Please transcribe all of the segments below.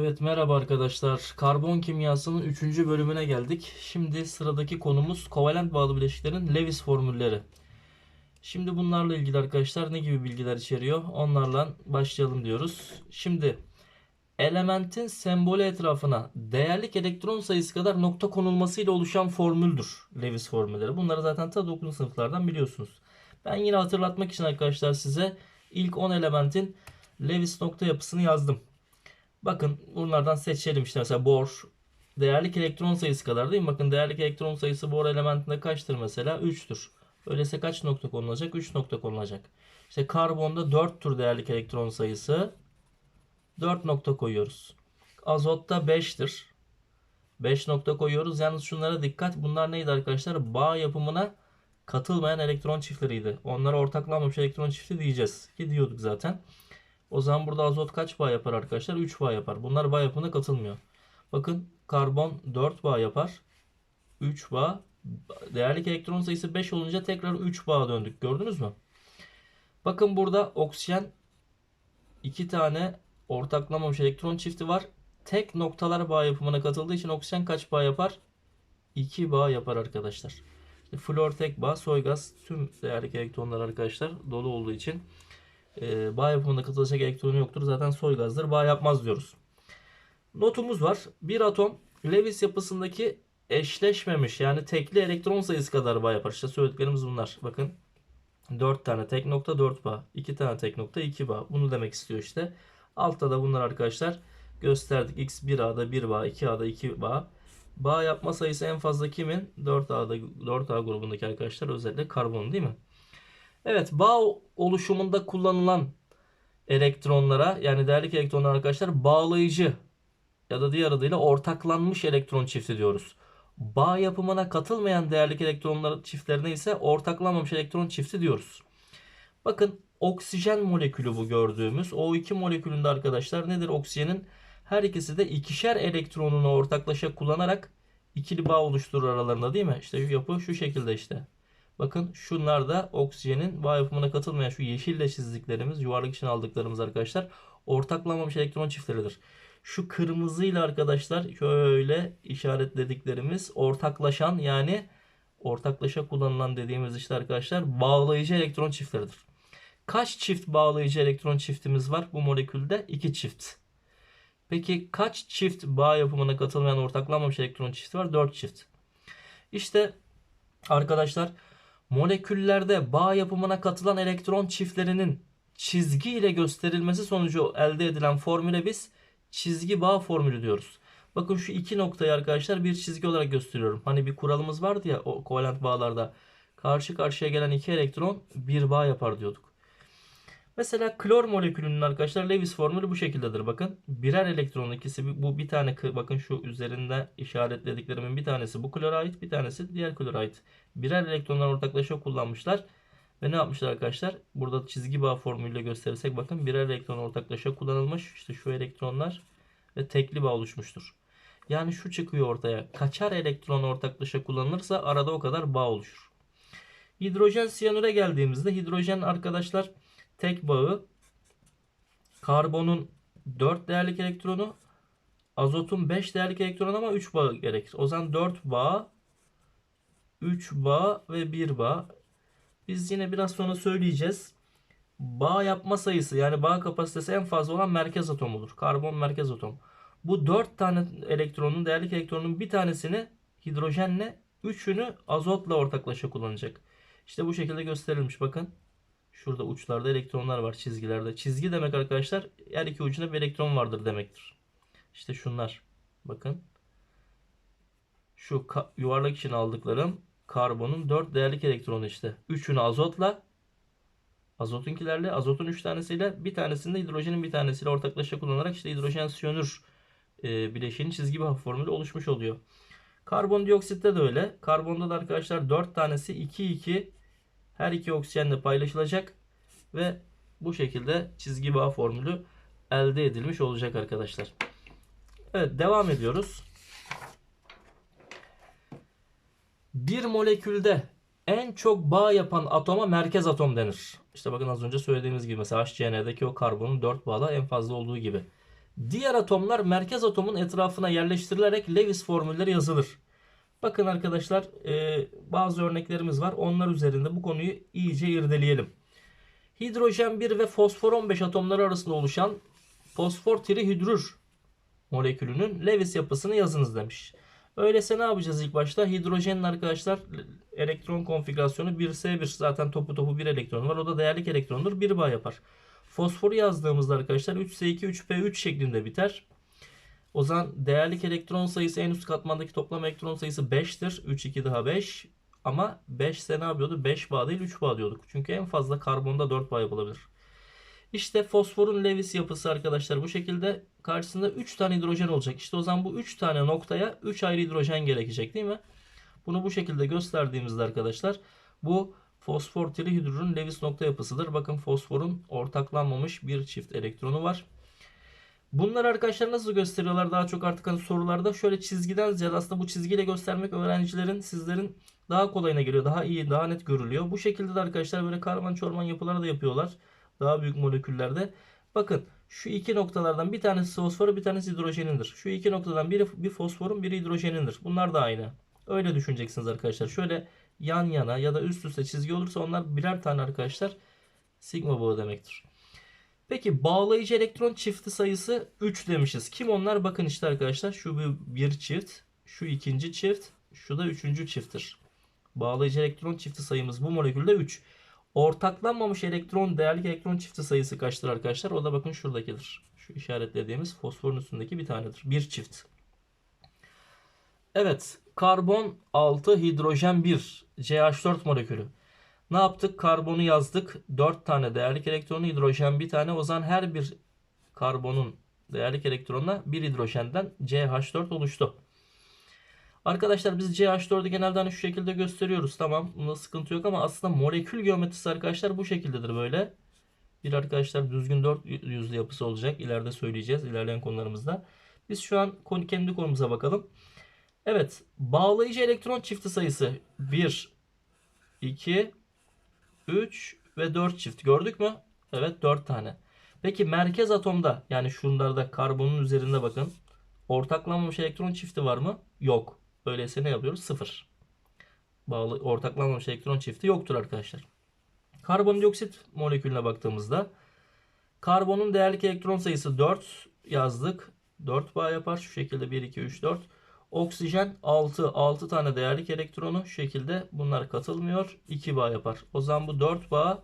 Evet merhaba arkadaşlar. Karbon kimyasının 3. bölümüne geldik. Şimdi sıradaki konumuz kovalent bağlı bileşiklerin Lewis formülleri. Şimdi bunlarla ilgili arkadaşlar ne gibi bilgiler içeriyor? Onlarla başlayalım diyoruz. Şimdi elementin sembolü etrafına değerlik elektron sayısı kadar nokta konulmasıyla oluşan formüldür Lewis formülleri. Bunları zaten ta 9. sınıflardan biliyorsunuz. Ben yine hatırlatmak için arkadaşlar size ilk 10 elementin Lewis nokta yapısını yazdım. Bakın bunlardan seçelim işte mesela bor değerlik elektron sayısı kadar değil mi? Bakın değerlik elektron sayısı bor elementinde kaçtır mesela? 3'tür. Öyleyse kaç nokta konulacak? 3 nokta konulacak. İşte karbonda 4'tür değerlik elektron sayısı. 4 nokta koyuyoruz. Azotta 5'tir. 5 nokta koyuyoruz. Yalnız şunlara dikkat. Bunlar neydi arkadaşlar? Bağ yapımına katılmayan elektron çiftleriydi. Onlara ortaklanmamış elektron çifti diyeceğiz. Ki diyorduk zaten. O zaman burada azot kaç bağ yapar arkadaşlar? 3 bağ yapar. Bunlar bağ yapımına katılmıyor. Bakın karbon 4 bağ yapar. 3 bağ. Değerlik elektron sayısı 5 olunca tekrar 3 bağ döndük. Gördünüz mü? Bakın burada oksijen 2 tane ortaklamamış elektron çifti var. Tek noktalar bağ yapımına katıldığı için oksijen kaç bağ yapar? 2 bağ yapar arkadaşlar. Flor tek bağ, soy gaz tüm değerlik elektronlar arkadaşlar dolu olduğu için e, bağ yapımında katılacak elektronu yoktur. Zaten soy gazdır. Bağ yapmaz diyoruz. Notumuz var. Bir atom Lewis yapısındaki eşleşmemiş yani tekli elektron sayısı kadar bağ yapar. İşte söylediklerimiz bunlar. Bakın 4 tane tek nokta 4 bağ. 2 tane tek nokta 2 bağ. Bunu demek istiyor işte. Altta da bunlar arkadaşlar gösterdik. X 1A'da 1 bağ, 2A'da 2 bağ. Bağ yapma sayısı en fazla kimin? 4A'da 4A grubundaki arkadaşlar özellikle karbon değil mi? Evet bağ oluşumunda kullanılan elektronlara yani değerlik elektronlar arkadaşlar bağlayıcı ya da diğer adıyla ortaklanmış elektron çifti diyoruz. Bağ yapımına katılmayan değerlik elektronlar çiftlerine ise ortaklanmamış elektron çifti diyoruz. Bakın oksijen molekülü bu gördüğümüz. O2 molekülünde arkadaşlar nedir oksijenin? Her ikisi de ikişer elektronunu ortaklaşa kullanarak ikili bağ ortaklaşa aralarında değil mi? İşte yapı şu şekilde işte. Bakın şunlar da oksijenin bağ yapımına katılmayan şu yeşille çizdiklerimiz, yuvarlak için aldıklarımız arkadaşlar ortaklanmamış elektron çiftleridir. Şu kırmızıyla arkadaşlar şöyle işaretlediklerimiz ortaklaşan yani ortaklaşa kullanılan dediğimiz işte arkadaşlar bağlayıcı elektron çiftleridir. Kaç çift bağlayıcı elektron çiftimiz var bu molekülde? 2 çift. Peki kaç çift bağ yapımına katılmayan ortaklanmamış elektron çifti var? 4 çift. İşte arkadaşlar moleküllerde bağ yapımına katılan elektron çiftlerinin çizgi ile gösterilmesi sonucu elde edilen formüle biz çizgi bağ formülü diyoruz. Bakın şu iki noktayı arkadaşlar bir çizgi olarak gösteriyorum. Hani bir kuralımız vardı ya o kovalent bağlarda. Karşı karşıya gelen iki elektron bir bağ yapar diyorduk. Mesela klor molekülünün arkadaşlar Lewis formülü bu şekildedir. Bakın birer elektronun ikisi bu bir tane bakın şu üzerinde işaretlediklerimin bir tanesi bu klora ait bir tanesi diğer klora ait. Birer elektronlar ortaklaşa kullanmışlar. Ve ne yapmışlar arkadaşlar? Burada çizgi bağ formülüyle gösterirsek bakın birer elektron ortaklaşa kullanılmış. İşte şu elektronlar ve tekli bağ oluşmuştur. Yani şu çıkıyor ortaya. Kaçar elektron ortaklaşa kullanılırsa arada o kadar bağ oluşur. Hidrojen siyanüre geldiğimizde hidrojen arkadaşlar tek bağı karbonun 4 değerlik elektronu azotun 5 değerlik elektronu ama 3 bağı gerekir. O zaman 4 bağ 3 bağ ve 1 bağ. Biz yine biraz sonra söyleyeceğiz. Bağ yapma sayısı yani bağ kapasitesi en fazla olan merkez atomudur. Karbon merkez atom. Bu 4 tane elektronun değerlik elektronun bir tanesini hidrojenle 3'ünü azotla ortaklaşa kullanacak. İşte bu şekilde gösterilmiş bakın. Şurada uçlarda elektronlar var çizgilerde. Çizgi demek arkadaşlar her iki ucunda bir elektron vardır demektir. İşte şunlar. Bakın. Şu yuvarlak için aldıklarım karbonun 4 değerlik elektronu işte. Üçünü azotla azotunkilerle azotun 3 tanesiyle bir tanesinde hidrojenin bir tanesiyle ortaklaşa kullanarak işte hidrojen siyonür e, bileşiğinin çizgi bağ formülü oluşmuş oluyor. Karbondioksitte de öyle. Karbonda da arkadaşlar 4 tanesi 2 2 her iki oksijenle paylaşılacak ve bu şekilde çizgi bağ formülü elde edilmiş olacak arkadaşlar. Evet devam ediyoruz. Bir molekülde en çok bağ yapan atoma merkez atom denir. İşte bakın az önce söylediğimiz gibi mesela HCN'deki o karbonun 4 bağla en fazla olduğu gibi. Diğer atomlar merkez atomun etrafına yerleştirilerek Lewis formülleri yazılır. Bakın arkadaşlar e, bazı örneklerimiz var. Onlar üzerinde bu konuyu iyice irdeleyelim. Hidrojen 1 ve fosfor 15 atomları arasında oluşan fosfor trihidrür molekülünün Lewis yapısını yazınız demiş. Öyleyse ne yapacağız ilk başta? Hidrojenin arkadaşlar elektron konfigürasyonu 1s1 zaten topu topu bir elektron var. O da değerlik elektrondur. 1 bağ yapar. Fosforu yazdığımızda arkadaşlar 3s2 3p3 şeklinde biter. O zaman değerlik elektron sayısı en üst katmandaki toplam elektron sayısı 5'tir. 3 2 daha 5. Ama 5 ise ne yapıyordu? 5 bağ değil 3 bağ diyorduk. Çünkü en fazla karbonda 4 bağ yapılabilir. İşte fosforun Lewis yapısı arkadaşlar bu şekilde karşısında 3 tane hidrojen olacak. İşte o zaman bu 3 tane noktaya 3 ayrı hidrojen gerekecek değil mi? Bunu bu şekilde gösterdiğimizde arkadaşlar bu fosfor trihidrürün Lewis nokta yapısıdır. Bakın fosforun ortaklanmamış bir çift elektronu var. Bunlar arkadaşlar nasıl gösteriyorlar daha çok artık hani sorularda şöyle çizgiden ziyade aslında bu çizgiyle göstermek öğrencilerin sizlerin daha kolayına geliyor. Daha iyi, daha net görülüyor. Bu şekilde de arkadaşlar böyle karman çorman yapıları da yapıyorlar. Daha büyük moleküllerde. Bakın şu iki noktalardan bir tanesi fosforu bir tanesi hidrojenindir. Şu iki noktadan biri bir fosforun biri hidrojenindir. Bunlar da aynı. Öyle düşüneceksiniz arkadaşlar. Şöyle yan yana ya da üst üste çizgi olursa onlar birer tane arkadaşlar sigma bağı demektir. Peki bağlayıcı elektron çifti sayısı 3 demişiz. Kim onlar? Bakın işte arkadaşlar şu bir, çift, şu ikinci çift, şu da üçüncü çifttir. Bağlayıcı elektron çifti sayımız bu molekülde 3. Ortaklanmamış elektron değerlik elektron çifti sayısı kaçtır arkadaşlar? O da bakın şuradakidir. Şu işaretlediğimiz fosforun üstündeki bir tanedir. Bir çift. Evet. Karbon 6 hidrojen 1 CH4 molekülü. Ne yaptık? Karbonu yazdık. 4 tane değerlik elektronu, hidrojen bir tane. O zaman her bir karbonun değerlik elektronuna bir hidrojenden CH4 oluştu. Arkadaşlar biz CH4'ü genelde hani şu şekilde gösteriyoruz. Tamam bunda sıkıntı yok ama aslında molekül geometrisi arkadaşlar bu şekildedir böyle. Bir arkadaşlar düzgün 4 yüzlü yapısı olacak. İleride söyleyeceğiz ilerleyen konularımızda. Biz şu an kendi konumuza bakalım. Evet bağlayıcı elektron çifti sayısı 1, 2, 3 ve 4 çift gördük mü? Evet 4 tane. Peki merkez atomda yani şunlarda karbonun üzerinde bakın. Ortaklanmamış elektron çifti var mı? Yok. Öyleyse ne yapıyoruz? 0. Bağlı ortaklanmamış elektron çifti yoktur arkadaşlar. Karbondioksit molekülüne baktığımızda karbonun değerlik elektron sayısı 4 yazdık. 4 bağ yapar. Şu şekilde 1, 2, 3, 4. Oksijen 6. 6 tane değerlik elektronu şekilde bunlar katılmıyor. 2 bağ yapar. O zaman bu 4 bağ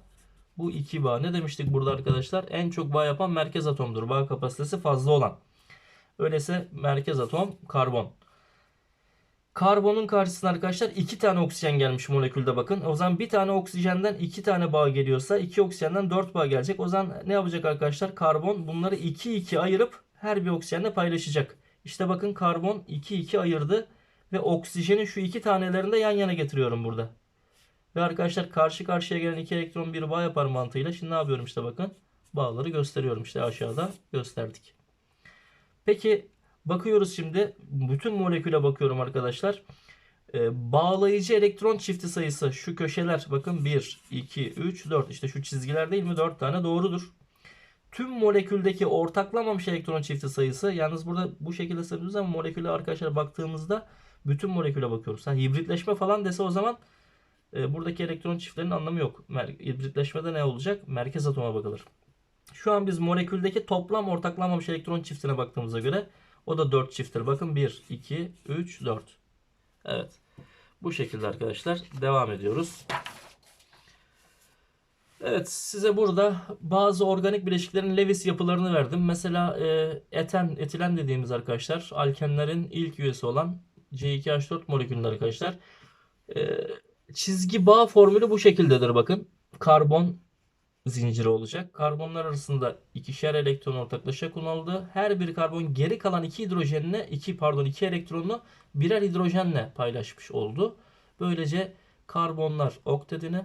bu 2 bağ. Ne demiştik burada arkadaşlar? En çok bağ yapan merkez atomdur. Bağ kapasitesi fazla olan. Öyleyse merkez atom karbon. Karbonun karşısına arkadaşlar 2 tane oksijen gelmiş molekülde bakın. O zaman bir tane oksijenden 2 tane bağ geliyorsa 2 oksijenden 4 bağ gelecek. O zaman ne yapacak arkadaşlar? Karbon bunları 2 2 ayırıp her bir oksijenle paylaşacak. İşte bakın karbon 2 2 ayırdı ve oksijeni şu iki tanelerinde yan yana getiriyorum burada. Ve arkadaşlar karşı karşıya gelen iki elektron bir bağ yapar mantığıyla. Şimdi ne yapıyorum işte bakın. Bağları gösteriyorum işte aşağıda gösterdik. Peki bakıyoruz şimdi. Bütün moleküle bakıyorum arkadaşlar. Ee, bağlayıcı elektron çifti sayısı şu köşeler bakın 1, 2, 3, 4 işte şu çizgiler değil mi 4 tane doğrudur tüm moleküldeki ortaklamamış elektron çifti sayısı yalnız burada bu şekilde sayıyoruz ama moleküle arkadaşlar baktığımızda bütün moleküle bakıyoruz. Ha, hibritleşme falan dese o zaman e, buradaki elektron çiftlerinin anlamı yok. Mer- hibritleşmede ne olacak? Merkez atoma bakılır. Şu an biz moleküldeki toplam ortaklanmamış elektron çiftine baktığımıza göre o da 4 çifttir. Bakın 1, 2, 3, 4. Evet. Bu şekilde arkadaşlar devam ediyoruz. Evet size burada bazı organik bileşiklerin Lewis yapılarını verdim. Mesela e, eten, etilen dediğimiz arkadaşlar alkenlerin ilk üyesi olan C2H4 molekülünde arkadaşlar. E, çizgi bağ formülü bu şekildedir bakın. Karbon zinciri olacak. Karbonlar arasında ikişer elektron ortaklaşa kullanıldı. Her bir karbon geri kalan iki hidrojenle iki pardon iki elektronunu birer hidrojenle paylaşmış oldu. Böylece karbonlar oktetini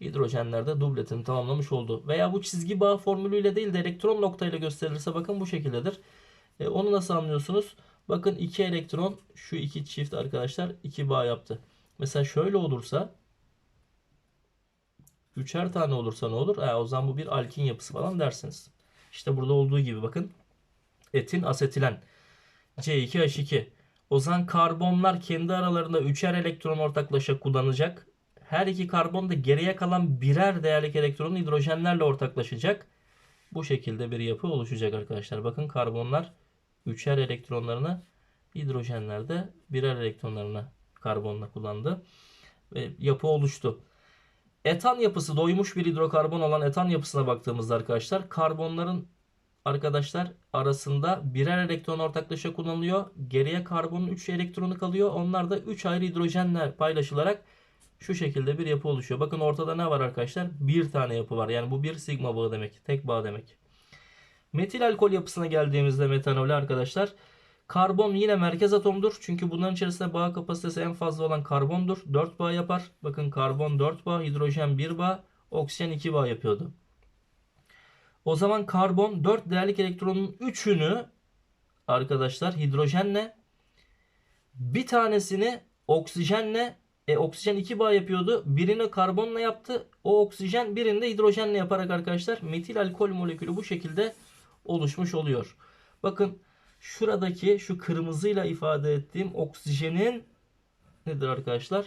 hidrojenlerde dubletini tamamlamış oldu. Veya bu çizgi bağ formülüyle değil de elektron noktayla gösterilirse bakın bu şekildedir. E, onu nasıl anlıyorsunuz? Bakın iki elektron şu iki çift arkadaşlar iki bağ yaptı. Mesela şöyle olursa üçer tane olursa ne olur? E, o zaman bu bir alkin yapısı falan dersiniz. İşte burada olduğu gibi bakın. Etin asetilen. C2H2. O zaman karbonlar kendi aralarında üçer elektron ortaklaşa kullanacak. Her iki karbon da geriye kalan birer değerlik elektronu hidrojenlerle ortaklaşacak. Bu şekilde bir yapı oluşacak arkadaşlar. Bakın karbonlar üçer elektronlarını hidrojenler de birer elektronlarını karbonla kullandı. Ve yapı oluştu. Etan yapısı doymuş bir hidrokarbon olan etan yapısına baktığımızda arkadaşlar karbonların arkadaşlar arasında birer elektron ortaklaşa kullanılıyor. Geriye karbonun 3 elektronu kalıyor. Onlar da 3 ayrı hidrojenler paylaşılarak şu şekilde bir yapı oluşuyor. Bakın ortada ne var arkadaşlar? Bir tane yapı var. Yani bu bir sigma bağı demek. Tek bağ demek. Metil alkol yapısına geldiğimizde metanol arkadaşlar karbon yine merkez atomdur. Çünkü bunların içerisinde bağ kapasitesi en fazla olan karbondur. 4 bağ yapar. Bakın karbon 4 bağ, hidrojen 1 bağ, oksijen 2 bağ yapıyordu. O zaman karbon 4 değerlik elektronun 3'ünü arkadaşlar hidrojenle bir tanesini oksijenle e, oksijen 2 bağ yapıyordu. Birini karbonla yaptı. O oksijen birini de hidrojenle yaparak arkadaşlar metil alkol molekülü bu şekilde oluşmuş oluyor. Bakın şuradaki şu kırmızıyla ifade ettiğim oksijenin nedir arkadaşlar?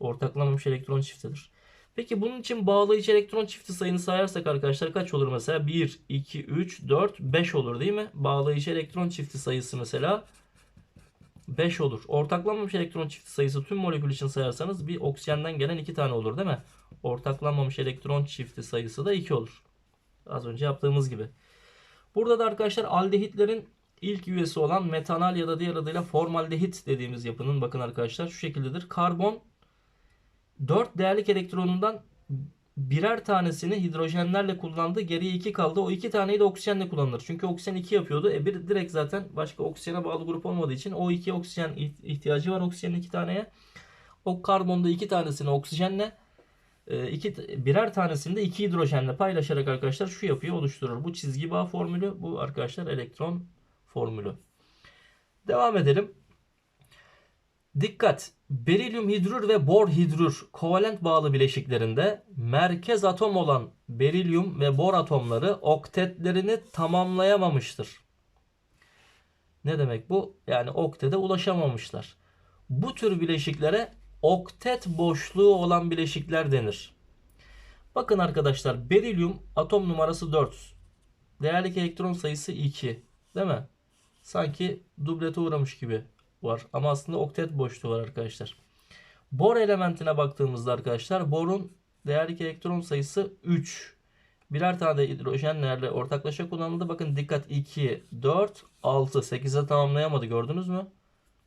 Ortaklanmamış elektron çiftidir. Peki bunun için bağlayıcı elektron çifti sayını sayarsak arkadaşlar kaç olur mesela? 1, 2, 3, 4, 5 olur değil mi? Bağlayıcı elektron çifti sayısı mesela 5 olur. Ortaklanmamış elektron çifti sayısı tüm molekül için sayarsanız bir oksijenden gelen 2 tane olur değil mi? Ortaklanmamış elektron çifti sayısı da 2 olur. Az önce yaptığımız gibi. Burada da arkadaşlar aldehitlerin ilk üyesi olan metanal ya da diğer adıyla formaldehit dediğimiz yapının bakın arkadaşlar şu şekildedir. Karbon 4 değerlik elektronundan birer tanesini hidrojenlerle kullandı. Geriye 2 kaldı. O 2 taneyi de oksijenle kullanılır. Çünkü oksijen 2 yapıyordu. E bir direkt zaten başka oksijene bağlı grup olmadığı için o 2 oksijen ihtiyacı var oksijenin 2 taneye. O karbonda 2 tanesini oksijenle e, iki, birer tanesini de 2 hidrojenle paylaşarak arkadaşlar şu yapıyı oluşturur. Bu çizgi bağ formülü. Bu arkadaşlar elektron formülü. Devam edelim. Dikkat! Berilyum hidrür ve bor hidrür kovalent bağlı bileşiklerinde merkez atom olan berilyum ve bor atomları oktetlerini tamamlayamamıştır. Ne demek bu? Yani oktete ulaşamamışlar. Bu tür bileşiklere oktet boşluğu olan bileşikler denir. Bakın arkadaşlar berilyum atom numarası 4. Değerlik elektron sayısı 2. Değil mi? Sanki dublete uğramış gibi var. Ama aslında oktet boşluğu var arkadaşlar. Bor elementine baktığımızda arkadaşlar borun değerlik elektron sayısı 3. Birer tane de hidrojenlerle ortaklaşa kullanıldı. Bakın dikkat 2, 4, 6, 8'e tamamlayamadı gördünüz mü?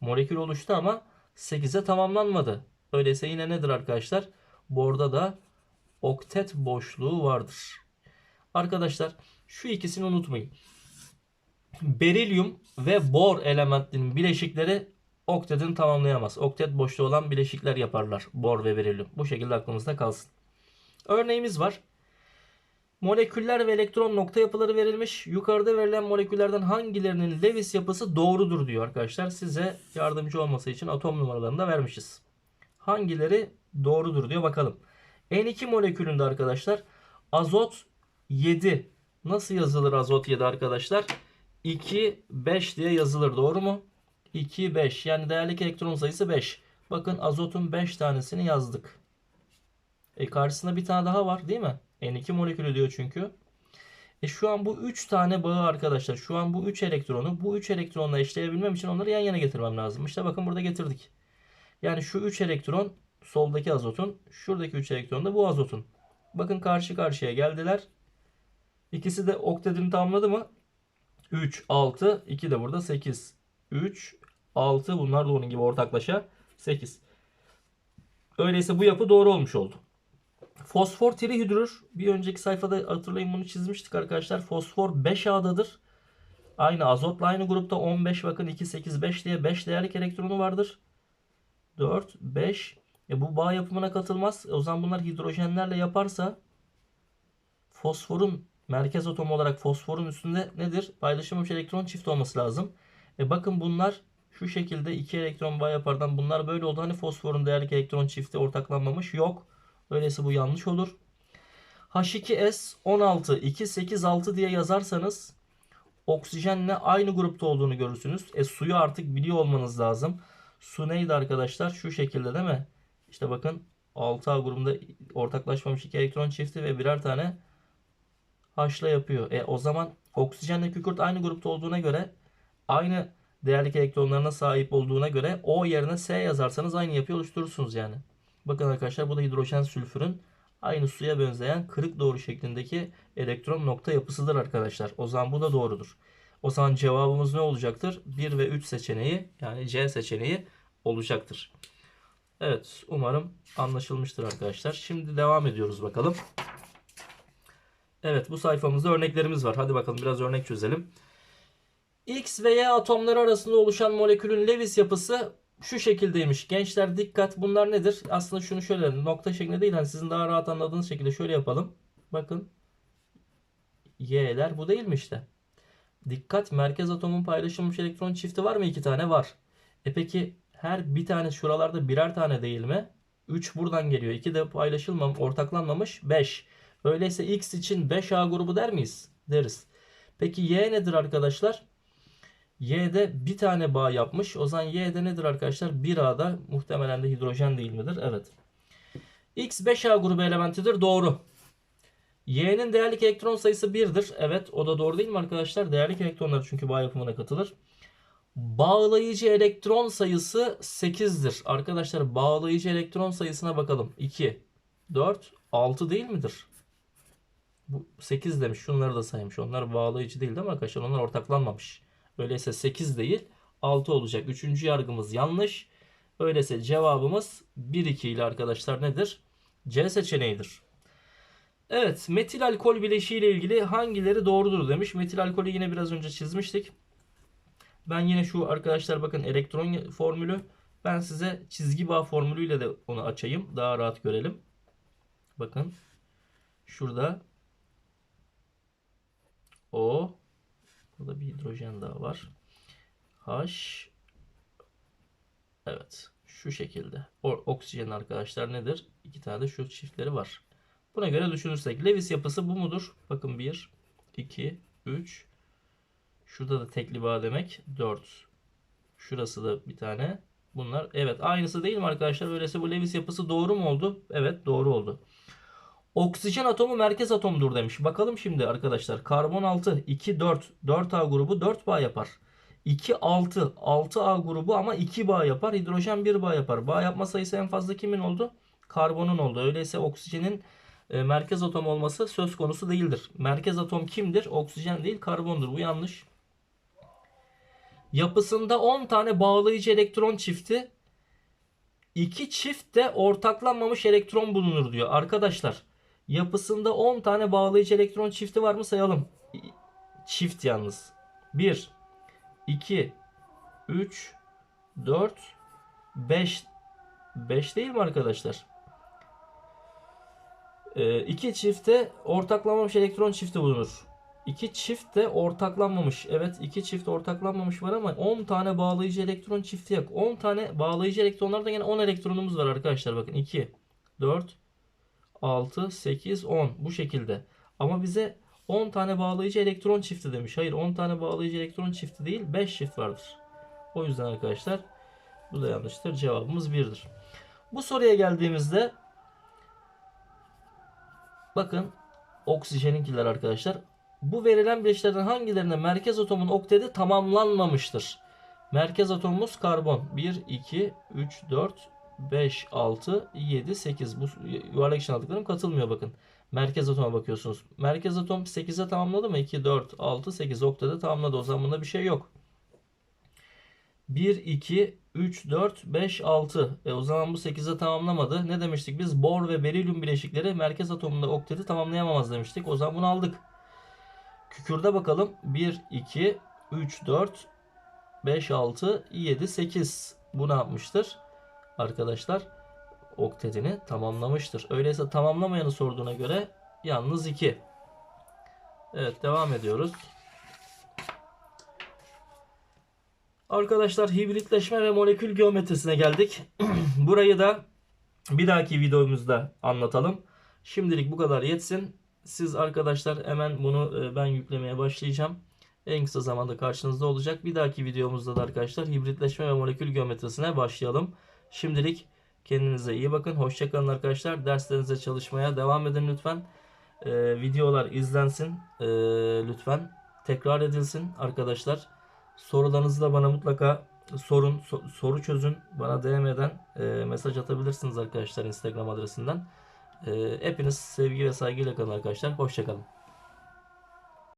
Molekül oluştu ama 8'e tamamlanmadı. Öyleyse yine nedir arkadaşlar? Borda da oktet boşluğu vardır. Arkadaşlar şu ikisini unutmayın. Berilyum ve bor elementinin bileşikleri oktetini tamamlayamaz. Oktet boşluğu olan bileşikler yaparlar. Bor ve berilyum. Bu şekilde aklımızda kalsın. Örneğimiz var. Moleküller ve elektron nokta yapıları verilmiş. Yukarıda verilen moleküllerden hangilerinin Lewis yapısı doğrudur diyor arkadaşlar. Size yardımcı olması için atom numaralarını da vermişiz. Hangileri doğrudur diyor bakalım. N2 molekülünde arkadaşlar azot 7. Nasıl yazılır azot 7 arkadaşlar? 2, 5 diye yazılır. Doğru mu? 2, 5. Yani değerlik elektron sayısı 5. Bakın azotun 5 tanesini yazdık. E karşısında bir tane daha var değil mi? N2 molekülü diyor çünkü. E şu an bu 3 tane bağı arkadaşlar. Şu an bu 3 elektronu bu 3 elektronla eşleyebilmem için onları yan yana getirmem lazım. İşte bakın burada getirdik. Yani şu 3 elektron soldaki azotun, şuradaki 3 elektron da bu azotun. Bakın karşı karşıya geldiler. İkisi de oktetini tamamladı mı? 3, 6, 2 de burada 8. 3, 6 bunlar da onun gibi ortaklaşa 8. Öyleyse bu yapı doğru olmuş oldu. Fosfor trihidrür. Bir önceki sayfada hatırlayın bunu çizmiştik arkadaşlar. Fosfor 5A'dadır. Aynı azotla aynı grupta 15 bakın 2, 8, 5 diye 5 değerlik elektronu vardır. 4, 5. E bu bağ yapımına katılmaz. O zaman bunlar hidrojenlerle yaparsa fosforun merkez atom olarak fosforun üstünde nedir? Paylaşılmamış elektron çift olması lazım. E bakın bunlar şu şekilde iki elektron bağ yapardan bunlar böyle oldu. Hani fosforun değerlik elektron çifti ortaklanmamış. Yok. Öyleyse bu yanlış olur. H2S 16 2 8 6 diye yazarsanız oksijenle aynı grupta olduğunu görürsünüz. E suyu artık biliyor olmanız lazım. Su neydi arkadaşlar? Şu şekilde değil mi? İşte bakın 6A grubunda ortaklaşmamış iki elektron çifti ve birer tane H'la yapıyor. E o zaman oksijenle kükürt aynı grupta olduğuna göre aynı değerlik elektronlarına sahip olduğuna göre O yerine S yazarsanız aynı yapıyı oluşturursunuz yani. Bakın arkadaşlar bu da hidrojen sülfürün aynı suya benzeyen kırık doğru şeklindeki elektron nokta yapısıdır arkadaşlar. O zaman bu da doğrudur. O zaman cevabımız ne olacaktır? 1 ve 3 seçeneği yani C seçeneği olacaktır. Evet umarım anlaşılmıştır arkadaşlar. Şimdi devam ediyoruz bakalım. Evet bu sayfamızda örneklerimiz var. Hadi bakalım biraz örnek çözelim. X ve Y atomları arasında oluşan molekülün Lewis yapısı şu şekildeymiş. Gençler dikkat bunlar nedir? Aslında şunu şöyle nokta şeklinde değil. Hani sizin daha rahat anladığınız şekilde şöyle yapalım. Bakın. Y'ler bu değil mi işte? Dikkat merkez atomun paylaşılmış elektron çifti var mı? İki tane var. E peki her bir tane şuralarda birer tane değil mi? 3 buradan geliyor. 2 de paylaşılmamış, ortaklanmamış 5. Öyleyse X için 5A grubu der miyiz? Deriz. Peki Y nedir arkadaşlar? Y'de bir tane bağ yapmış. O zaman Y'de nedir arkadaşlar? 1A'da muhtemelen de hidrojen değil midir? Evet. X 5A grubu elementidir. Doğru. Y'nin değerlik elektron sayısı 1'dir. Evet o da doğru değil mi arkadaşlar? Değerlik elektronlar çünkü bağ yapımına katılır. Bağlayıcı elektron sayısı 8'dir. Arkadaşlar bağlayıcı elektron sayısına bakalım. 2, 4, 6 değil midir? Bu 8 demiş. Şunları da saymış. Onlar bağlayıcı değil değil mi arkadaşlar? Onlar ortaklanmamış. Öyleyse 8 değil 6 olacak. Üçüncü yargımız yanlış. Öyleyse cevabımız 1-2 ile arkadaşlar nedir? C seçeneğidir. Evet metil alkol bileşiği ile ilgili hangileri doğrudur demiş. Metil alkolü yine biraz önce çizmiştik. Ben yine şu arkadaşlar bakın elektron formülü. Ben size çizgi bağ formülüyle de onu açayım. Daha rahat görelim. Bakın. Şurada O Burada bir hidrojen daha var. H Evet. Şu şekilde. O, oksijen arkadaşlar nedir? İki tane de şu çiftleri var. Buna göre düşünürsek Lewis yapısı bu mudur? Bakın 1, 2, 3. Şurada da tekli bağ demek. 4. Şurası da bir tane. Bunlar evet aynısı değil mi arkadaşlar? Öyleyse bu Lewis yapısı doğru mu oldu? Evet doğru oldu. Oksijen atomu merkez atomdur demiş. Bakalım şimdi arkadaşlar. Karbon 6, 2, 4. 4A grubu 4 bağ yapar. 2, 6. 6A grubu ama 2 bağ yapar. Hidrojen 1 bağ yapar. Bağ yapma sayısı en fazla kimin oldu? Karbonun oldu. Öyleyse oksijenin e, merkez atom olması söz konusu değildir. Merkez atom kimdir? Oksijen değil karbondur. Bu yanlış. Yapısında 10 tane bağlayıcı elektron çifti iki çift de ortaklanmamış elektron bulunur diyor. Arkadaşlar yapısında 10 tane bağlayıcı elektron çifti var mı sayalım. Çift yalnız. 1 2 3 4 5 5 değil mi arkadaşlar? Ee, iki çifte ortaklanmamış elektron çifti bulunur. İki çift de ortaklanmamış. Evet iki çift ortaklanmamış var ama 10 tane bağlayıcı elektron çifti yok. 10 tane bağlayıcı elektronlarda yine 10 elektronumuz var arkadaşlar. Bakın 2, 4, 6, 8, 10 bu şekilde. Ama bize 10 tane bağlayıcı elektron çifti demiş. Hayır 10 tane bağlayıcı elektron çifti değil 5 çift vardır. O yüzden arkadaşlar bu da yanlıştır. Cevabımız 1'dir. Bu soruya geldiğimizde bakın oksijeninkiler arkadaşlar. Bu verilen bileşiklerden hangilerinde merkez atomun oktedi tamamlanmamıştır? Merkez atomumuz karbon. 1, 2, 3, 4, 5, 6, 7, 8. Bu yuvarlak için aldıklarım katılmıyor bakın. Merkez atoma bakıyorsunuz. Merkez atom 8'e tamamladı mı? 2, 4, 6, 8 oktede tamamladı. O zaman bunda bir şey yok. 1, 2, 3, 4, 5, 6. E o zaman bu 8'e tamamlamadı. Ne demiştik biz? Bor ve berilyum bileşikleri merkez atomunda okteti tamamlayamamaz demiştik. O zaman bunu aldık. Kükürde bakalım. 1, 2, 3, 4, 5, 6, 7, 8. Bu ne yapmıştır? Arkadaşlar oktetini tamamlamıştır. Öyleyse tamamlamayanı sorduğuna göre yalnız 2. Evet devam ediyoruz. Arkadaşlar hibritleşme ve molekül geometrisine geldik. Burayı da bir dahaki videomuzda anlatalım. Şimdilik bu kadar yetsin. Siz arkadaşlar hemen bunu e, ben yüklemeye başlayacağım. en kısa zamanda karşınızda olacak. Bir dahaki videomuzda da arkadaşlar hibritleşme ve molekül geometrisine başlayalım. Şimdilik kendinize iyi bakın. Hoşçakalın arkadaşlar. Derslerinize çalışmaya devam edin lütfen. Ee, videolar izlensin ee, lütfen. Tekrar edilsin arkadaşlar. Sorularınızı da bana mutlaka sorun, so- soru çözün. Bana DM'den e, mesaj atabilirsiniz arkadaşlar Instagram adresinden. E, hepiniz sevgi ve saygıyla kalın arkadaşlar. Hoşçakalın.